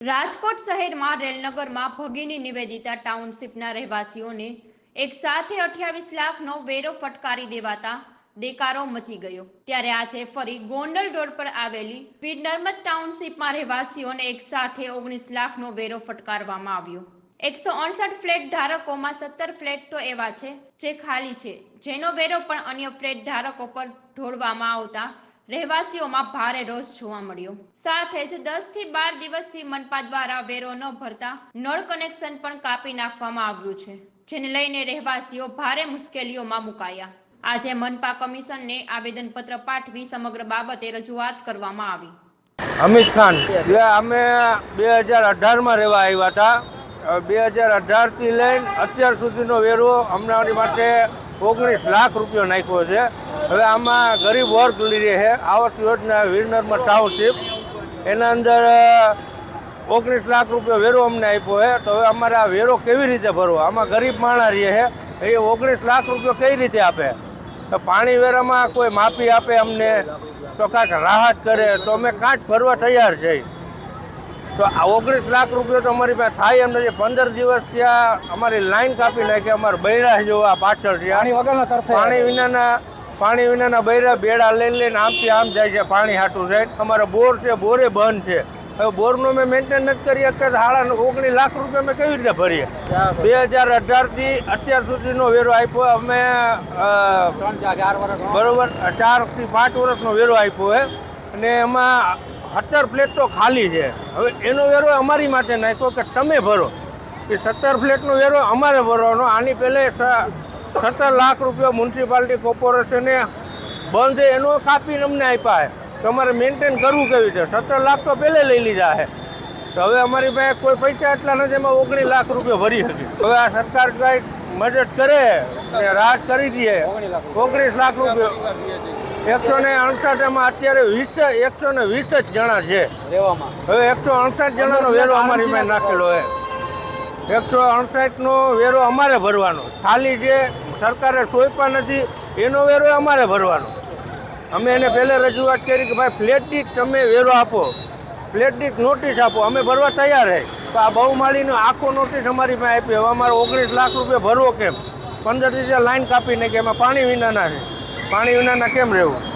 રાજકોટ શહેરમાં રેલનગરમાં ભગીની નિવેદિતા ટાઉનશીપના રહેવાસીઓને એક સાથે અઠ્યાવીસ લાખનો વેરો ફટકારી દેવાતા દેકારો મચી ગયો. ત્યારે આજે ફરી ગોંડલ રોડ પર આવેલી વીર નર્મદ ટાઉનશીપમાં રહેવાસીઓને એક સાથે ઓગણીસ લાખનો વેરો ફટકારવામાં આવ્યો. એકસો અડસઠ ફ્લેટ ધારકોમાં સત્તર ફ્લેટ તો એવા છે જે ખાલી છે. જેનો વેરો પણ અન્ય ફ્લેટ ધારકો પર ઢોળવામાં આવતા રહેવાસીઓમાં ભારે રોષ જોવા મળ્યો. સાથે જ દસથી બાર દિવસથી મનપા દ્વારા વેરો ન ભરતા નળ કનેક્શન પણ કાપી નાખવામાં આવ્યું છે, જેને લઈને રહેવાસીઓ ભારે મુશ્કેલીઓમાં મુકાયા. આજે મનપા કમિશનને આવેદનપત્ર પાઠવી સમગ્ર બાબતે રજૂઆત કરવામાં આવી. અમિત ખાન અમે બે હજાર અઢારમાં રહેવા આવ્યા હતા. બે હજાર અઢારથી લઈને અત્યાર સુધીનો વેરો અમારી માટે ઓગણીસ લાખ રૂપિયો નાખ્યો છે. હવે આમાં ગરીબ વર્ગ લીધે છે. આવાસ યોજના વીરનરમાં ટાઉનશીપ એના અંદર ઓગણીસ લાખ રૂપિયો વેરો અમને આપ્યો છે. તો હવે અમારે આ વેરો કેવી રીતે ભરવો? આમાં ગરીબ માણસ રહે છે. એ ઓગણીસ લાખ રૂપિયો કઈ રીતે આપે? તો પાણી વેરામાં કોઈ માફી આપે અમને? તો કાંઈક રાહત કરે. તો અમે કાંઠ ભરવા તૈયાર છીએ તો આ ઓગણીસ લાખ રૂપિયા તો અમારી પાસે થાય એમ નથી. પંદર દિવસ ત્યાં અમારી લાઈન કાપી નાખી અમારે બૈરા જોવા પાછળ પાણી ત્યાં વગરનો તરસે. પાણી વિનાના પાણી વિનાના બૈરા બેડા લઈને લઈને આમથી આમ જાય છે પાણી હાટું જાય. અમારો બોર છે બોરે બંધ છે. હવે બોરનું મેં મેન્ટેન નથી કરી કે સાડા ઓગણીસ લાખ રૂપિયા અમે કેવી રીતે ભરીએ? બે હજાર અઢારથી અત્યાર સુધીનો વેરો આપ્યો અમે બરોબર ચારથી પાંચ વર્ષનો વેરો આપ્યો છે અને એમાં સત્તર ફ્લેટ તો ખાલી છે. હવે એનો વેરો અમારી માટે નાખ્યો કે તમે ભરો. એ સત્તર ફ્લેટનો વેરો અમારે ભરવાનો. આની પહેલે સત્તર લાખ રૂપિયા મ્યુનિસિપાલિટી કોર્પોરેશને બંધ એનો કાપીને અમને આપ્યા છે. તમારે મેન્ટેન કરવું કેવી છે? સત્તર લાખ તો પહેલે લઈ લીધા છે. તો હવે અમારી પાસે કોઈ પૈસા એટલા નથી, એમાં ઓગણીસ લાખ રૂપિયા ભરી શકી. હવે આ સરકાર કંઈક મદદ કરે રાહત કરી દે. ઓગણીસ લાખ રૂપિયા. એકસો ને અડસઠ એમાં અત્યારે વીસ એકસો ને વીસ જ જણા છે. હવે એકસો અડસઠ જણાનો વેરો અમારી પાસે નાખેલો છે. એકસો અડસઠનો વેરો અમારે ભરવાનો. ખાલી જે સરકારે સોંપ્યા નથી એનો વેરો અમારે ભરવાનો. અમે એને પહેલે રજૂઆત કરી કે ભાઈ ફ્લેટ દીઠ તમે વેરો આપો. ફ્લેટ દીઠ નોટિસ આપો. અમે ભરવા તૈયાર છે તો આ બહુમાળીનો આખો નોટિસ અમારી પાસે આપી હવે અમારે ઓગણીસ લાખ રૂપિયા ભરવો કેમ? પંદર દિવસે લાઈન કાપી કે એમાં પાણી વિનાના છે. પાણી વિનાના કેમ રહેવું?